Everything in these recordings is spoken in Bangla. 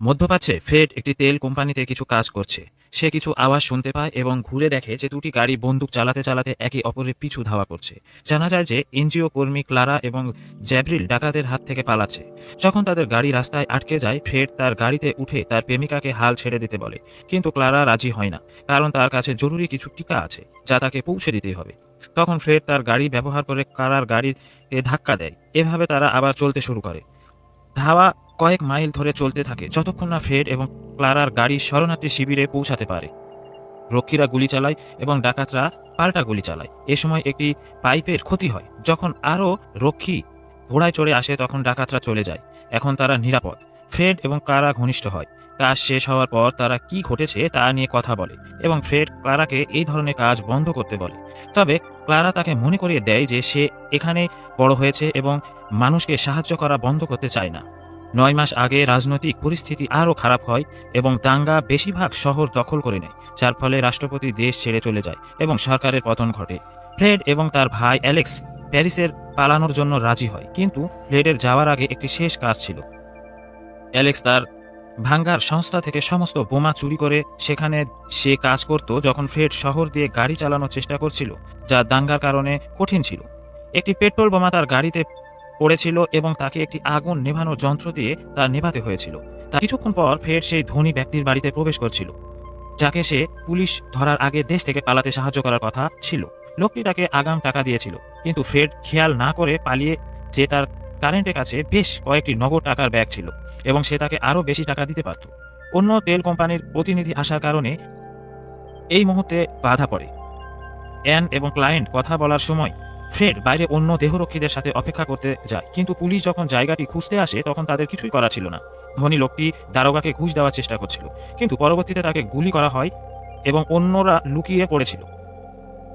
মধ্যপ্রাচ্যে ফ্রেড একটি তেল কোম্পানিতে কিছু কাজ করছে। সে কিছু আওয়াজ শুনতে পায় এবং ঘুরে দেখে যে দুটি গাড়ি বন্দুক চালাতে চালাতে একে অপরের পিছু ধাওয়া করছে। জানা যায় যে এনজিও কর্মী ক্লারা এবং জ্যাব্রিল ডাকাতের হাত থেকে পালাচ্ছে। যখন তাদের গাড়ি রাস্তায় আটকে যায় ফ্রেড তার গাড়িতে উঠে তার প্রেমিকাকে হাল ছেড়ে দিতে বলে। কিন্তু ক্লারা রাজি হয় না, কারণ তার কাছে জরুরি কিছু টিকা আছে, যা তাকে পৌঁছে দিতেই হবে। তখন ফ্রেড তার গাড়ি ব্যবহার করে ক্লারার গাড়িতে ধাক্কা দেয়। এভাবে তারা আবার চলতে শুরু করে। ধাওয়া কয়েক মাইল ধরে চলতে থাকে যতক্ষণ না ফ্রেড এবং ক্লারার গাড়ি শরণার্থী শিবিরে পৌঁছাতে পারে। রক্ষীরা গুলি চালায় এবং ডাকাতরা পাল্টা গুলি চালায়। এ সময় একটি পাইপের ক্ষতি হয়। যখন আরও রক্ষী ঘোড়ায় চড়ে আসে তখন ডাকাতরা চলে যায়। এখন তারা নিরাপদ। ফ্রেড এবং ক্লারা ঘনিষ্ঠ হয়। কাজ শেষ হওয়ার পর তারা কি ঘটেছে তা নিয়ে কথা বলে এবং ফ্রেড ক্লারাকে এই ধরনের কাজ বন্ধ করতে বলে। তবে ক্লারা তাকে মনে করিয়ে দেয় যে সে এখানে বড় হয়েছে এবং মানুষকে সাহায্য করা বন্ধ করতে চায় না। নয় মাস আগে রাজনৈতিক পরিস্থিতি আরও খারাপ হয় এবং দাঙ্গা বেশিরভাগ শহর দখল করে নেয়, যার ফলে রাষ্ট্রপতি দেশ ছেড়ে চলে যায় এবং সরকারের পতন ঘটে। ফ্রেড এবং তার ভাই অ্যালেক্স প্যারিসের পালানোর জন্য রাজি হয়, কিন্তু ফ্রেডের যাওয়ার আগে একটি শেষ কাজ ছিল। অ্যালেক্স তার ভাঙ্গার সংস্থা থেকে সমস্ত বোমা চুরি করে সেখানে সে কাজ করত যখন ফ্রেড শহর দিয়ে গাড়ি চালানোর চেষ্টা করছিল, যা দাঙ্গার কারণে কঠিন ছিল। একটি পেট্রোল বোমা তার গাড়িতে পড়েছিল এবং তাকে একটি আগুন নেভানোর যন্ত্র দিয়ে তা নেভাতে হয়েছিল। তা কিছুক্ষণ পর ফের সেই ধনী ব্যক্তির বাড়িতে প্রবেশ করছিল, যাকে সে পুলিশ ধরার আগে দেশ থেকে পালাতে সাহায্য করার কথা ছিল। লোকটি তাকে আগাম টাকা দিয়েছিল, কিন্তু ফ্রেড খেয়াল না করে পালিয়ে যে তার কারেন্টের কাছে বেশ কয়েকটি নগদ টাকার ব্যাগ ছিল এবং সে তাকে আরও বেশি টাকা দিতে পারত। অন্য তেল কোম্পানির প্রতিনিধি আসার কারণে এই মুহূর্তে বাধা পড়ে। অ্যান এবং ক্লায়েন্ট কথা বলার সময় ফ্রেড বাইরে অন্য দেহরক্ষীদের সাথে অপেক্ষা করতে যায়। কিন্তু পুলিশ যখন জায়গাটি খুঁজতে আসে, তখন তাদের কিছুই করা ছিল না। ধনী লোকটি দারোগাকে ঘুষ দেওয়ার চেষ্টা করছিল। কিন্তু পরবর্তীতে তাকে গুলি করা হয় এবং অন্যরা লুকিয়ে পড়েছিল।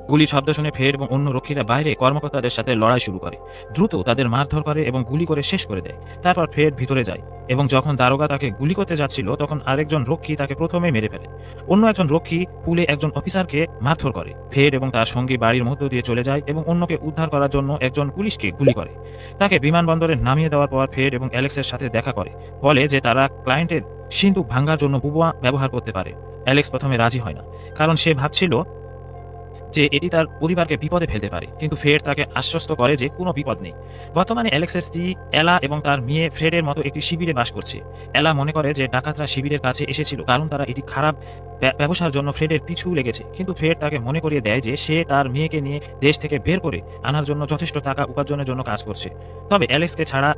গুলি শব্দ শুনে ফের এবং অন্য রক্ষীরা বাইরে কর্মকর্তাদের সাথে লড়াই শুরু করে। দ্রুত তাদের মারধর করে এবং গুলি করে শেষ করে দেয়। তারপর ফের ভিতরে যায় এবং যখন দারোগা তাকে গুলি করতে যাচ্ছিল, তখন আরেকজন রক্ষী তাকে প্রথমে মেরে ফেলে। অন্য একজন রক্ষী পুলে একজন অফিসারকে মারধর করে। ফের এবং তার সঙ্গী বাড়ির মধ্য দিয়ে চলে যায় এবং অন্যকে উদ্ধার করার জন্য একজন পুলিশকে গুলি করে। তাকে বিমানবন্দরে নামিয়ে দেওয়ার পর ফের এবং অ্যালেক্সের সাথে দেখা করে। বলে যে তারা ক্লায়েন্টের সিন্ধু ভাঙ্গার জন্য বুবা ব্যবহার করতে পারে। অ্যালেক্স প্রথমে রাজি হয় না, কারণ সে ভাবছিল যে এটি তার পরিবারকে বিপদে ফেলতে পারে, কিন্তু ফ্রেড তাকে আশ্বস্ত করে যে কোনো বিপদ নেই। বর্তমানে অ্যালেক্সের স্ত্রী এলা এবং তার মেয়ে ফ্রেডের মতো একটি শিবিরে বাস করছে। এলা মনে করে যে ডাকাতরা শিবিরের কাছে এসেছিল কারণ তারা এটি খারাপ ব্যবসার জন্য ফ্রেডের পিছু লেগেছে, কিন্তু ফ্রেড তাকে মনে করিয়ে দেয় যে সে তার মেয়েকে নিয়ে দেশ থেকে বের করে আনার জন্য যথেষ্ট টাকা উপার্জনের জন্য কাজ করছে। তবে অ্যালেক্সকে ছাড়া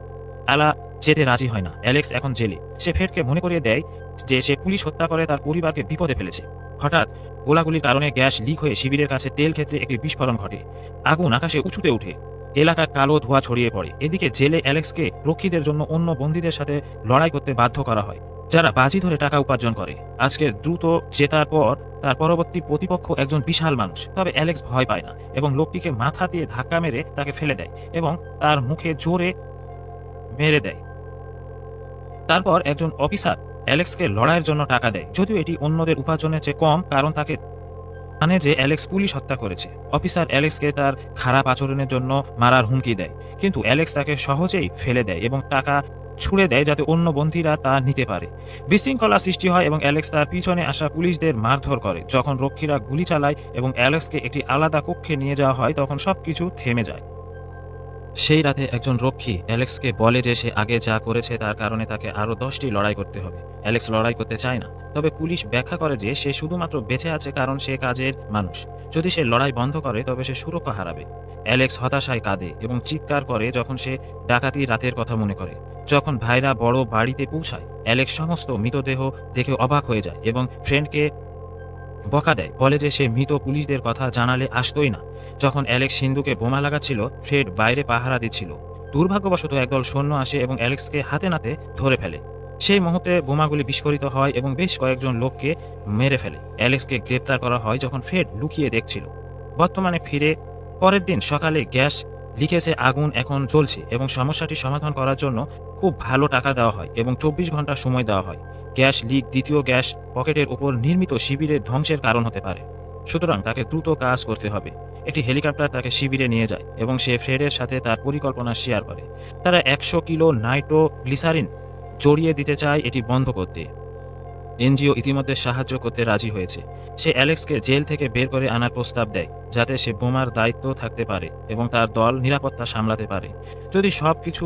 আলা যেতে রাজি হয় না। অ্যালেক্স এখন জেলে। সে ফ্রেডকে মনে করিয়ে দেয় যে সে পুলিশ হত্যা করে তার পরিবারকে বিপদে ফেলেছে। হঠাৎ গোলাগুলির কারণে গ্যাস লিক হয়ে শিবিরের কাছে তেল ক্ষেত্রে একটি বিস্ফোরণ ঘটে। আগুন আকাশে উঁচুতে ওঠে। এলাকার কালো ধোঁয়া ছড়িয়ে পড়ে। এদিকে জেলে অ্যালেক্সকে রক্ষীদের জন্য অন্য বন্দীদের সাথে লড়াই করতে বাধ্য করা হয়, যারা বাজি ধরে টাকা উপার্জন করে। আজকে দ্রুত জেতার পর তার পরবর্তী প্রতিপক্ষ একজন বিশাল মানুষ, তবে অ্যালেক্স ভয় পায় না এবং লোকটিকে মাথা দিয়ে ধাক্কা মেরে তাকে ফেলে দেয় এবং তার মুখে জোরে মেরে দেয়। তারপর একজন অফিসার অ্যালেক্সকে লড়াইয়ের জন্য টাকা দেয়। যদিও এটি অন্যদের উপার্জনের চেয়ে কম, কারণ তাকে জানে যে অ্যালেক্স পুলিশ হত্যা করেছে। অফিসার অ্যালেক্সকে তার খারাপ আচরণের জন্য মারার হুমকি দেয়, কিন্তু অ্যালেক্স তাকে সহজেই ফেলে দেয় এবং টাকা ছুড়ে দেয় যাতে অন্য বন্দীরা তা নিতে পারে। বিশৃঙ্খলা সৃষ্টি হয় এবং অ্যালেক্স তার পিছনে আসা পুলিশদের মারধর করে। যখন রক্ষীরা গুলি চালায় এবং অ্যালেক্সকে একটি আলাদা কক্ষে নিয়ে যাওয়া হয়, তখন সব কিছু থেমে যায়। সেই রাতে একজন রক্ষী অ্যালেক্সকে বলে যে সে আগে যা করেছে তার কারণে তাকে আরও দশটি লড়াই করতে হবে। অ্যালেক্স লড়াই করতে চায় না। তবে পুলিশ ব্যাখ্যা করে যে সে শুধুমাত্র বেঁচে আছে কারণ সে কাজের মানুষ। যদি সে লড়াই বন্ধ করে, তবে সে সুরক্ষা হারাবে। অ্যালেক্স হতাশায় কাঁদে এবং চিৎকার করে যখন সে ডাকাতি রাতের কথা মনে করে। যখন ভাইরা বড় বাড়িতে পৌঁছায়, অ্যালেক্স সমস্ত মৃতদেহ দেখে অবাক হয়ে যায় এবং ফ্রেন্ডকে বকা দেয়। বলে যে সে মৃত পুলিশদের কথা জানালে আসতোই না। যখন অ্যালেক্স সিন্ধুকে বোমা লাগাচ্ছিল, ফ্রেড বাইরে পাহারা দিচ্ছিল। দুর্ভাগ্যবশত একদল সৈন্য আসে এবং অ্যালেক্সকে হাতে নাতে ধরে ফেলে। সেই মুহূর্তে বোমাগুলি বিস্ফোরিত হয় এবং বেশ কয়েকজন লোককে মেরে ফেলে। অ্যালেক্সকে গ্রেপ্তার করা হয় যখন ফ্রেড লুকিয়ে দেখছিল। বর্তমানে ফিরে, পরের দিন সকালে গ্যাস লিকেছে আগুন এখন চলছে এবং সমস্যাটি সমাধান করার জন্য খুব ভালো টাকা দেওয়া হয় এবং চব্বিশ ঘণ্টা সময় দেওয়া হয়। গ্যাস লিক দ্বিতীয় গ্যাস পকেটের উপর নির্মিত শিবিরের ধ্বংসের কারণ হতে পারে। সুতরাং তাকে দ্রুত কাজ করতে হবে। একটি হেলিকপ্টার তাকে শিবিরে নিয়ে যায় এবং সে ফ্রেডের সাথে তার পরিকল্পনা শেয়ার করে। তারা একশো কিলো নাইট্রো গ্লিসারিন জড়িয়ে দিতে চায় এটি বন্ধ করতে। এনজিও ইতিমধ্যে সাহায্য করতে রাজি হয়েছে। সে অ্যালেক্সকে জেল থেকে বের করে আনার প্রস্তাব দেয়, যাতে সে বোমার দায়িত্ব থাকতে পারে এবং তার দল নিরাপত্তা সামলাতে পারে। যদি সব কিছু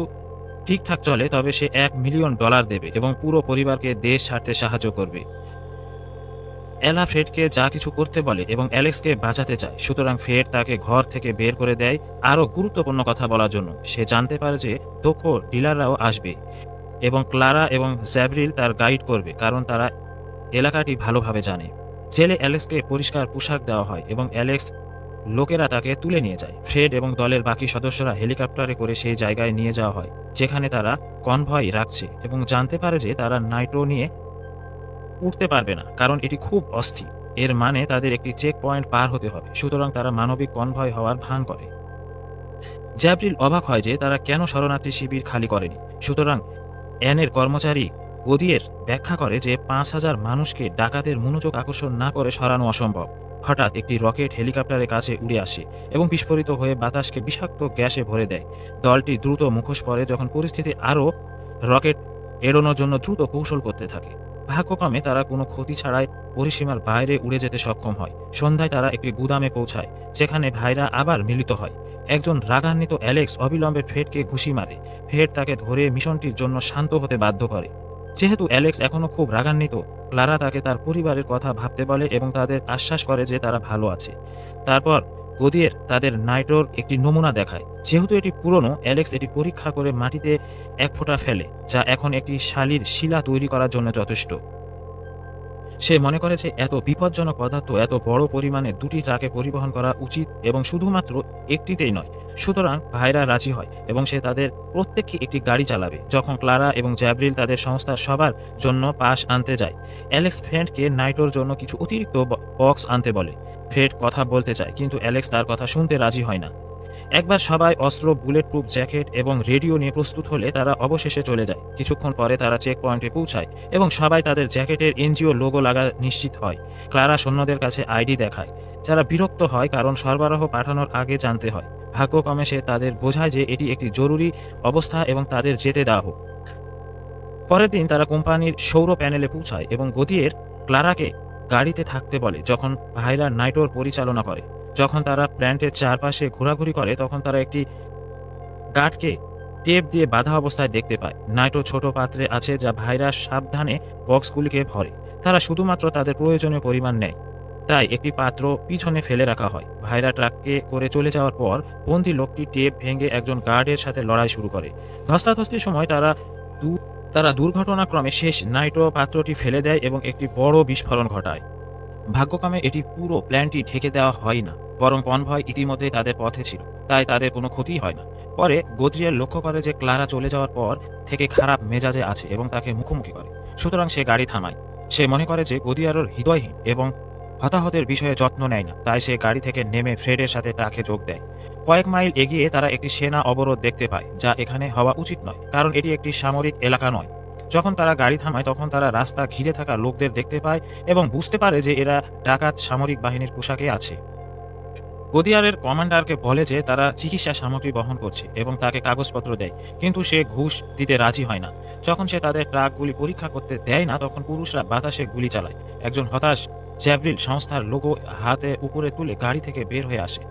ঠিকঠাক চলে, তবে সে এক মিলিয়ন ডলার দেবে এবং পুরো পরিবারকে দেশ ছাড়তে সাহায্য করবে। এলা ফ্রেডকে যা কিছু করতে বলে এবং অ্যালেক্সকে বাঁচাতে চায়। সুতরাং ফ্রেড তাকে ঘর থেকে বের করে দেয় আরও গুরুত্বপূর্ণ কথা বলার জন্য। সে জানতে পারে যে দক্ষ ডিলাররাও আসবে এবং ক্লারা এবং জ্যাব্রিল তার গাইড করবে, কারণ তারা এলাকাটি ভালোভাবে জানে। জেলে অ্যালেক্সকে পরিষ্কার পোশাক দেওয়া হয় এবং অ্যালেক্স লোকেরা তাকে তুলে নিয়ে যায়। ফ্রেড এবং দলের বাকি সদস্যরা হেলিকপ্টারে করে সেই জায়গায় নিয়ে যাওয়া হয়, যেখানে তারা কনভয় রাখছে এবং জানতে পারে যে তারা নাইট্রো নিয়ে উঠতে পারবে না, কারণ এটি খুব অস্থির। এর মানে তাদের একটি চেক পয়েন্ট পার হতে হবে, সুতরাং তারা মানবিক কনভয় হওয়ার ভান করে। জ্যাব্রিল অবাক হয় যে তারা কেন শরণার্থী শিবির খালি করেনি। সুতরাং অ্যানের কর্মচারী গদিয়ের ব্যাখ্যা করে যে পাঁচ হাজার মানুষকে ডাকাতের মনোযোগ আকর্ষণ না করে সরানো অসম্ভব। হঠাৎ একটি রকেট হেলিকপ্টারের কাছে উড়ে আসে এবং বিস্ফোরিত হয়ে বাতাসকে বিষাক্ত গ্যাসে ভরে দেয়। দলটি দ্রুত মুখোশ পড়ে যখন পরিস্থিতি আরও রকেট এড়োনোর জন্য দ্রুত কৌশল করতে থাকে। ভাগ্যক্রমে তারা কোনো ক্ষতি ছাড়াই পরিসীমার বাইরে উড়ে যেতে সক্ষম হয়। সন্ধ্যায় তারা একটি গুদামে পৌঁছায়, যেখানে ভাইরা আবার মিলিত হয়। একজন রাগান্বিত অ্যালেক্স অবিলম্বে ফ্রেডকে ঘুষি মারে। ফ্রেড তাকে ধরে মিশনটির জন্য শান্ত হতে বাধ্য করে। যেহেতু অ্যালেক্স এখনও খুব রাগান্বিত, ক্লারা তাকে তার পরিবারের কথা ভাবতে বলে এবং তাদের আশ্বাস করে যে তারা ভালো আছে। তারপর গদিয়ের তাদের নাইট্রোর একটি নমুনা দেখায়। যেহেতু এটি পুরনো, অ্যালেক্স এটি পরীক্ষা করে মাটিতে এক ফোঁটা ফেলে, যা এখন একটি শালির শিলা তৈরি করার জন্য যথেষ্ট। সে মনে করে যে এত বিপজ্জনক পদার্থ এত বড় পরিমাণে দুটি ট্রাকে পরিবহন করা উচিত এবং শুধুমাত্র একটিতেই নয়, সুতরাং ভাইরা রাজি হয় এবং সে তাদের প্রত্যেককে একটি গাড়ি চালাবে, যখন ক্লারা এবং জ্যাব্রিল তাদের সংস্থার সবার জন্য পাশ আনতে যায়। অ্যালেক্স ফ্রেন্ডকে নাইটোর জন্য কিছু অতিরিক্ত বক্স আনতে বলে। ফ্রেড কথা বলতে চায়, কিন্তু অ্যালেক্স তার কথা শুনতে রাজি হয় না। একবার সবাই অস্ত্র বুলেট প্রুফ জ্যাকেট এবং রেডিও নিয়ে প্রস্তুত হলে তারা অবশেষে চলে যায়। কিছুক্ষণ পরে তারা চেক পয়েন্টে পৌঁছায় এবং সবাই তাদের জ্যাকেটের এনজিও লোগো লাগা নিশ্চিত হয়। ক্লারা সৈন্যদের কাছে আইডি দেখায়। যারা বিরক্ত হয় কারণ সরবরাহ পাঠানোর আগে জানতে হয়। ভাগ্যক্রমে সে তাদের বোঝায় যে এটি একটি জরুরি অবস্থা এবং তাদের যেতে দেওয়া হোক। পরের দিন তারা কোম্পানির সৌর প্যানেলে পৌঁছায় এবং গদিয়ের ক্লারাকে গাড়িতে থাকতে বলে, যখন ভাইরা নাইটোর পরিচালনা করে। যখন তারা প্ল্যান্টের চারপাশে ঘোরাঘুরি করে, তখন তারা একটি গার্ডকে টেপ দিয়ে বাধা অবস্থায় দেখতে পায়। নাইটো ছোট পাত্রে আছে যা ভাইরাস সাবধানে বক্সগুলিকে ভরে। তারা শুধুমাত্র তাদের প্রয়োজনীয় পরিমাণ নেয়। তাই একটি পাত্র পিছনে ফেলে রাখা হয়। ভাইরা ট্রাককে করে চলে যাওয়ার পর বন্দি লোকটি টেপ ভেঙে একজন গার্ডের সাথে লড়াই শুরু করে। ধস্তাধস্তির সময় তারা দু- তারা দুর্ঘটনাক্রমে শেষ নাইট্রো পাত্রটি ফেলে দেয় এবং একটি বড় বিস্ফোরণ ঘটায়। ভাগ্যক্রমে এটি পুরো প্ল্যানটি ঢেকে দেওয়া হয় না, বরং কনভয় ইতিমধ্যে তাদের পথে ছিল, তাই তাদের কোনো ক্ষতি হয় না। পরে গোদ্রিয়ার লক্ষ্য করে যে ক্লারা চলে যাওয়ার পর থেকে খারাপ মেজাজে আছে এবং তাকে মুখোমুখি করে। সুতরাং সে গাড়ি থামায়। সে মনে করে যে গদিয়ারোর হৃদয়হীন এবং হতাহতের বিষয়ে যত্ন নেয় না, তাই সে গাড়ি থেকে নেমে ফ্রেডের সাথে ট্রাকে যোগ দেয়। কয়েক মাইল এগিয়ে তারা একটি সেনা অবরোধ দেখতে পায়, যা এখানে হওয়া উচিত নয়, কারণ এটি একটি সামরিক এলাকা নয়। যখন তারা গাড়ি থামায়, তখন তারা রাস্তা ঘিরে থাকা লোকদের দেখতে পায় এবং বুঝতে পারে যে এরা ডাকাত সামরিক বাহিনীর পোশাকে আছে। গদিয়ারের কমান্ডারকে বলে যে তারা চিকিৎসা সামগ্রী বহন করছে এবং তাকে কাগজপত্র দেয়, কিন্তু সে ঘুষ দিতে রাজি হয় না। যখন সে তাদের ট্রাকগুলি পরীক্ষা করতে দেয় না, তখন পুরুষরা বাতাসে গুলি চালায়। একজন হতাশ জ্যাব্রিল সংস্থার লোগো হাতে উপরে তুলে গাড়ি থেকে বের হয়ে আসে।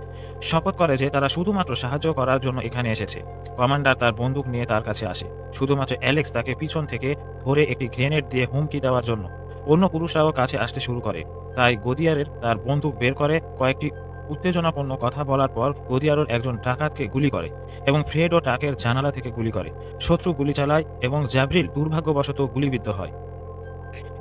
শপথ করে যে তারা শুধুমাত্র সাহায্য করার জন্য এখানে এসেছে। কমান্ডার তার বন্দুক নিয়ে তার কাছে আসে। শুধুমাত্র অ্যালেক্স তাকে পিছন থেকে ধরে একটি গ্রেনেড দিয়ে হুমকি দেওয়ার জন্য। অন্য পুরুষরাও কাছে আসতে শুরু করে। তাই গদিয়ারের তার বন্দুক বের করে কয়েকটি উত্তেজনাপূর্ণ কথা বলার পর গদিয়ারোর একজন ডাকাতকে গুলি করে এবং ফ্রেড ও টাকের জানালা থেকে গুলি করে। শত্রু গুলি চালায় এবং জ্যাব্রিল দুর্ভাগ্যবশত গুলিবিদ্ধ হয়।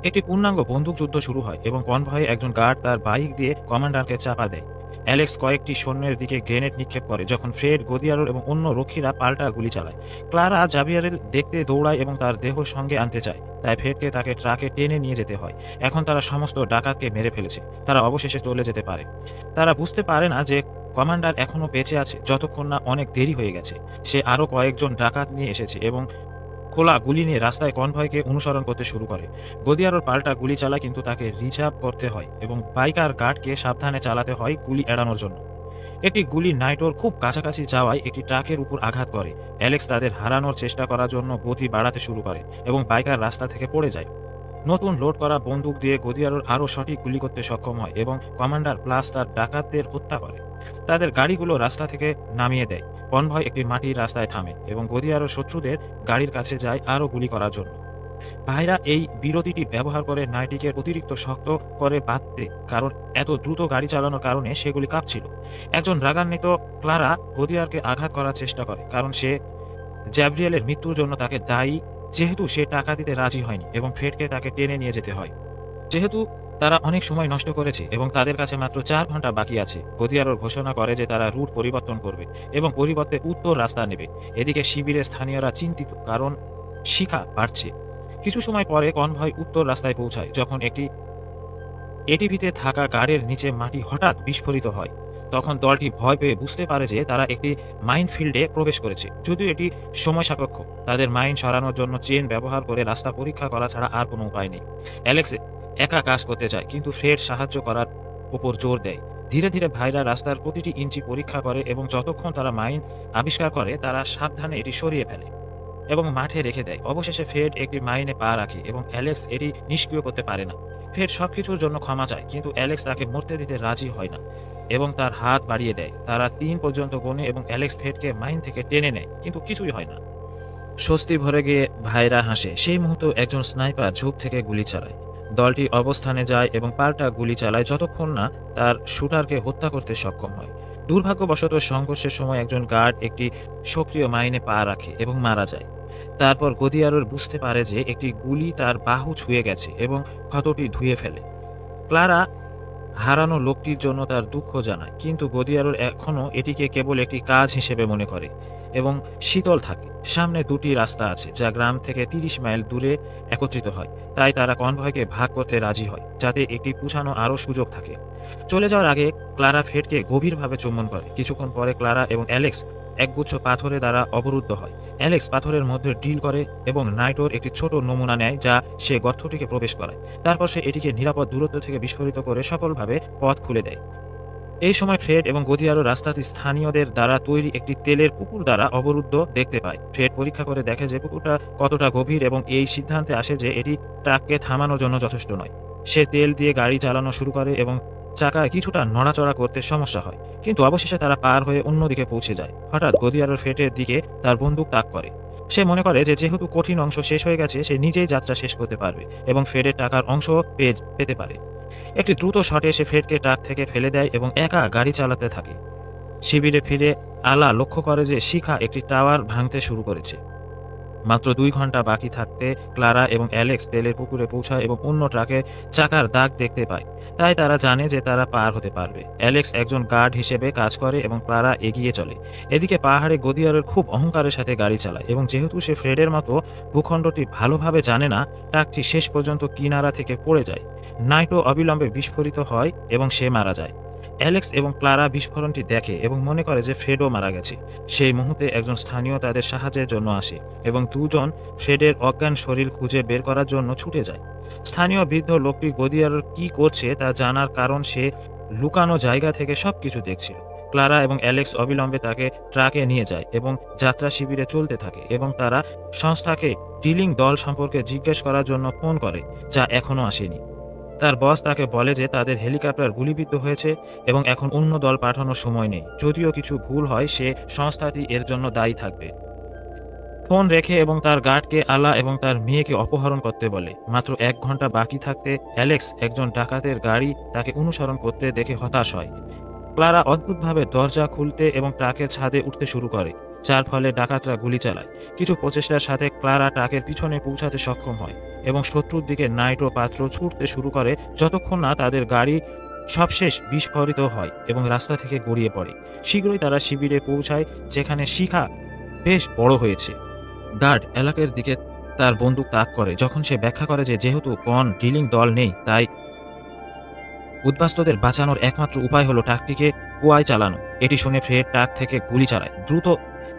একটি পূর্ণাঙ্গ বন্দুকযুদ্ধ শুরু হয় এবং কনভয়ে একজন গার্ড তার বাইক দিয়ে কমান্ডারকে চাপা দেয়। অ্যালেক্স কয়েকটি সৈন্যের দিকে গ্রেনেড নিক্ষেপ করে, যখন ফ্রেড, গদিয়ারোর এবং অন্য রক্ষীরা পাল্টা গুলি চালায়। ক্লারা জাভিয়ারের দেখতে দৌড়ায় এবং তার দেহ সঙ্গে আনতে চায়, তাই ফ্রেডকে তাকে ট্রাকে টেনে নিয়ে যেতে হয়। এখন তারা সমস্ত ডাকাতকে মেরে ফেলেছে, তারা অবশেষে চলে যেতে পারে। তারা বুঝতে পারে না যে কমান্ডার এখনও বেঁচে আছে, যতক্ষণ না অনেক দেরি হয়ে গেছে। সে আরও কয়েকজন ডাকাত নিয়ে এসেছে এবং খোলা গুলি নিয়ে রাস্তায় কনভয়কে অনুসরণ করতে শুরু করে। গদিয়ারোর পাল্টা গুলি চালায় কিন্তু তাকে রিজার্ভ করতে হয় এবং বাইক আর গার্ডকে সাবধানে চালাতে হয় গুলি এড়ানোর জন্য। একটি গুলি নাইটোর খুব কাছাকাছি যাওয়ায় একটি ট্রাকের উপর আঘাত করে। অ্যালেক্স তাদের হারানোর চেষ্টা করার জন্য গতি বাড়াতে শুরু করে এবং বাইকার রাস্তা থেকে পড়ে যায়। নতুন লোড করা বন্দুক দিয়ে গদিয়ারোর আরও সঠিক গুলি করতে সক্ষম হয় এবং কমান্ডার প্লাস তার ডাকাতদের হত্যা করে। তাদের গাড়িগুলো রাস্তা থেকে নামিয়ে দেয়। কনভয় একটি মাটির রাস্তায় থামে এবং গদিয়ারো শত্রুদের গাড়ির কাছে যায় আরও গুলি করার জন্য। ভাইরা এই বিরতিটি ব্যবহার করে নাইটিকে অতিরিক্ত শক্ত করে বাঁধতে, কারণ এত দ্রুত গাড়ি চালানোর কারণে সেগুলি কাঁপছিল। একজন রাগান্বিত ক্লারা গদিয়ারকে আঘাত করার চেষ্টা করে, কারণ সে জ্যাব্রিয়েলের মৃত্যুর জন্য তাকে দায়ী যেহেতু সে টাকা দিতে রাজি হয়নি এবং ফ্রেডকে তাকে টেনে নিয়ে যেতে হয়। যেহেতু তারা অনেক সময় নষ্ট করেছে এবং তাদের কাছে মাত্র চার ঘণ্টা বাকি আছে গদিয়ারোর ঘোষণা করে যে তারা রুট পরিবর্তন করবে এবং পরিবর্তে উত্তর রাস্তা নেবে। এদিকে শিবিরের স্থানীয়রা চিন্তিত, কারণ শিখা বাড়ছে। কিছু সময় পরে কনভয় উত্তর রাস্তায় পৌঁছায়, যখন একটি এটিভিতে থাকা গাড়ির নিচে মাটি হঠাৎ বিস্ফোরিত হয়। তখন দলটি ভয় পেয়ে বুঝতে পারে যে তারা একটি মাইন ফিল্ডে প্রবেশ করেছে। যদিও এটি সময় সাপেক্ষ তাদের মাইন সরানোর জন্য চেন ব্যবহার করে রাস্তা পরীক্ষা করা ছাড়া আর কোনো উপায় নেই। অ্যালেক্স একা কাজ করতে চায়, কিন্তু ফ্রেড সাহায্য করার উপর জোর দেয়। ধীরে ধীরে ভাইরা রাস্তার প্রতিটি ইঞ্চি পরীক্ষা করে এবং যতক্ষণ তারা মাইন আবিষ্কার করে, তারা সাবধানে এটি সরিয়ে ফেলে এবং মাঠে রেখে দেয়। অবশেষে ফেড একটি মাইনে পা রাখে এবং অ্যালেক্স এটি নিষ্ক্রিয় করতে পারে না। ফেড সবকিছুর জন্য ক্ষমা চায়, কিন্তু অ্যালেক্স তাকে মরতে দিতে রাজি হয় না। এবং তার হাত বাড়িয়ে দেয়। তারা তিন পর্যন্ত গোনে এবং অ্যালেক্স ফেডকে মাইন থেকে টেনে নেয়, কিন্তু কিছুই হয় না। স্বস্তি ভরে গিয়ে ভাইরা হাসে। সেই মুহূর্তে একজন স্নাইপার ঝোপ থেকে গুলি চালায়। দলটি অবস্থানে যায় এবং পাল্টা গুলি চালায় যতক্ষণ না তার শুটারকে হত্যা করতে সক্ষম হয়। দুর্ভাগ্যবশত সংঘর্ষের সময় একজন গার্ড একটি সক্রিয় মাইনে পা রাখে এবং মারা যায়। তারপর গদিয়ারোর বুঝতে পারে যে একটি গুলি তার বাহু ছুঁয়ে গেছে এবং ক্ষতটি ধুয়ে ফেলে। ক্লারা হারানো লোকটির জন্য তার দুঃখ জানায়, কিন্তু গদিয়ারোর এখনও এটিকে কেবল একটি কাজ হিসেবে মনে করে এবং শীতল থাকে। সামনে দুটি রাস্তা আছে, যা গ্রাম থেকে তিরিশ মাইল দূরে একত্রিত হয়। তাই তারা কনভয়কে ভাগ করতে রাজি হয়, যাতে একটি পুছানো আরও সুযোগ থাকে। চলে যাওয়ার আগে ক্লারা ফেডকে গভীরভাবে চুম্বন করে। কিছুক্ষণ পরে ক্লারা এবং অ্যালেক্স একগুচ্ছ পাথরে দ্বারা অবরুদ্ধ হয়। অ্যালেক্স পাথরের মধ্যে ডিল করে এবং নাইটোর একটি ছোট নমুনা নেয় যা সে গর্তটিকে প্রবেশ করায়। তারপর সে এটিকে নিরাপদ দূরত্ব থেকে বিস্ফোরিত করে সফলভাবে পথ খুলে দেয়। এই সময় ফ্রেড এবং গদিয়ারো রাস্তাটি স্থানীয়দের দ্বারা তৈরি একটি তেলের পুকুর দ্বারা অবরুদ্ধ দেখতে পায়। ফ্রেড পরীক্ষা করে দেখে যে পুকুরটা কতটা গভীর এবং এই সিদ্ধান্তে আসে যে এটি ট্রাককে থামানোর জন্য যথেষ্ট নয়। সে তেল দিয়ে গাড়ি চালানো শুরু করে এবং চাকায় কিছুটা নড়াচড়া করতে সমস্যা হয়। কিন্তু অবশেষে তারা পার হয়ে অন্যদিকে পৌঁছে যায়। হঠাৎ গদিয়ারোর ফেটের দিকে তার বন্দুক তাক করে। সে মনে করে যে যেহেতু কঠিন অংশ শেষ হয়ে গেছে, সে নিজেই যাত্রা শেষ করতে পারবে এবং ফেডের টাকার অংশ পেয়ে পেতে পারে। একটি দ্রুত শটে সে ফেডকে ট্রাক থেকে ফেলে দেয় এবং একা গাড়ি চালাতে থাকে। শিবিরে ফিরে আলা লক্ষ্য করে যে শিখা একটি টাওয়ার ভাঙতে শুরু করেছে। মাত্র দুই ঘণ্টা বাকি থাকতে ক্লারা এবং অ্যালেক্স তেলের পুকুরে পৌঁছায় এবং অন্য ট্রাকে চাকার দাগ দেখতে পায়। তাই তারা জানে যে তারা পার হতে পারবে। অ্যালেক্স একজন গার্ড হিসেবে কাজ করে এবং ক্লারা এগিয়ে চলে। এদিকে পাহাড়ে গদিয়ারের খুব অহংকারের সাথে গাড়ি চালায় এবং যেহেতু সে ফ্রেডের মতো ভূখণ্ডটি ভালোভাবে জানে না, ট্রাকটি শেষ পর্যন্ত কিনারা থেকে পড়ে যায়। নাইটো অবিলম্বে বিস্ফোরিত হয় এবং সে মারা যায়। অ্যালেক্স এবং ক্লারা বিস্ফোরণটি দেখে এবং মনে করে যে ফ্রেডও মারা গেছে। সেই মুহূর্তে একজন স্থানীয় তাদের সাহায্যের জন্য আসে এবং দুজন ফ্রেডের অজ্ঞান শরীর খুঁজে বের করার জন্য ছুটে যায়। স্থানীয় বৃদ্ধ লোকটি গদিয়ার কি করছে তা জানার কারণ সে লুকানো জায়গা থেকে সবকিছু দেখছিল ক্লারা এবং অ্যালেক্স অবিলম্বে তাকে ট্রাকে নিয়ে যায় এবং যাত্রা শিবিরে চলতে থাকে এবং তারা সংস্থাকে ডিলিং দল সম্পর্কে জিজ্ঞেস করার জন্য ফোন করে, যা এখনও আসেনি। তার বস তাকে বলে যে তাদের হেলিকপ্টার গুলিবিদ্ধ হয়েছে এবং এখন অন্য দল পাঠানোর সময় নেই। যদিও কিছু ভুল হয়, সে সংস্থাটি এর জন্য দায়ী থাকবে। ফোন রেখে এবং তার গার্ডকে আলা এবং তার মেয়েকে অপহরণ করতে বলে। মাত্র এক ঘণ্টা বাকি থাকতে অ্যালেক্স একজন ডাকাতের গাড়ি তাকে অনুসরণ করতে দেখে হতাশ হয়। ক্লারা অদ্ভুতভাবে দরজা খুলতে এবং ট্রাকের ছাদে উঠতে শুরু করে। যার ফলে ডাকাতরা গুলি চালায়। কিছু প্রচেষ্টার সাথে ক্লারা ট্রাকের পিছনে পৌঁছাতে সক্ষম হয় এবং শত্রুর দিকে নাইট্রো পাত্র ছুটতে শুরু করে যতক্ষণ না তাদের গাড়ি সবশেষ বিস্ফোরিত হয় এবং রাস্তা থেকে গড়িয়ে পড়ে। শীঘ্রই তারা শিবিরে পৌঁছায়, যেখানে শিখা বেশ বড় হয়েছে। গার্ড এলাকার দিকে তার বন্দুক তাক করে, যখন সে ব্যাখ্যা করে যে যেহেতু কন ড্রিলিং দল নেই, তাই উদ্বাস্তুদের বাঁচানোর একমাত্র উপায় হলো ট্রাকটিকে কুয়ায় চালানো। এটি শুনে ফ্রেড ট্রাক থেকে গুলি চালায়। দ্রুত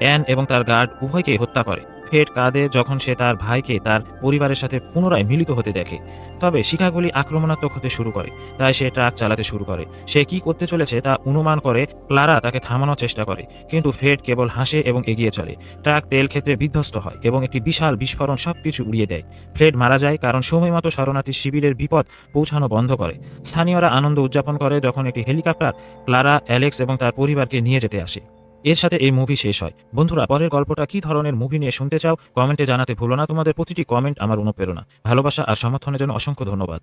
অ্যান এবং তার গার্ড উভয়কে হত্যা করে। ফেড কাঁদে যখন সে তার ভাইকে তার পরিবারের সাথে পুনরায় মিলিত হতে দেখে। তবে শিখাগুলি আক্রমণাত্মক হতে শুরু করে, তাই সে ট্রাক চালাতে শুরু করে। সে কি করতে চলেছে তা অনুমান করে ক্লারা তাকে থামানোর চেষ্টা করে, কিন্তু ফেড কেবল হাসে এবং এগিয়ে চলে। ট্রাক তেল ক্ষেত্রে বিধ্বস্ত হয় এবং একটি বিশাল বিস্ফোরণ সবকিছু উড়িয়ে দেয়। ফ্রেড মারা যায় কারণ সময়মতো শরণার্থী শিবিরের বিপদ পৌঁছানো বন্ধ করে। স্থানীয়রা আনন্দ উদযাপন করে যখন একটি হেলিকপ্টার ক্লারা, অ্যালেক্স এবং তার পরিবারকে নিয়ে যেতে আসে। এর সাথে এই মুভি শেষ হয়। বন্ধুরা, পরের গল্পটা কি ধরনের মুভি নিয়ে শুনতে চাও? কমেন্টে জানাতে ভুলো না। তোমাদের প্রতিটি কমেন্ট আমার অনুপ্রেরণা। ভালোবাসা আর সমর্থনের জন্য অসংখ্য ধন্যবাদ।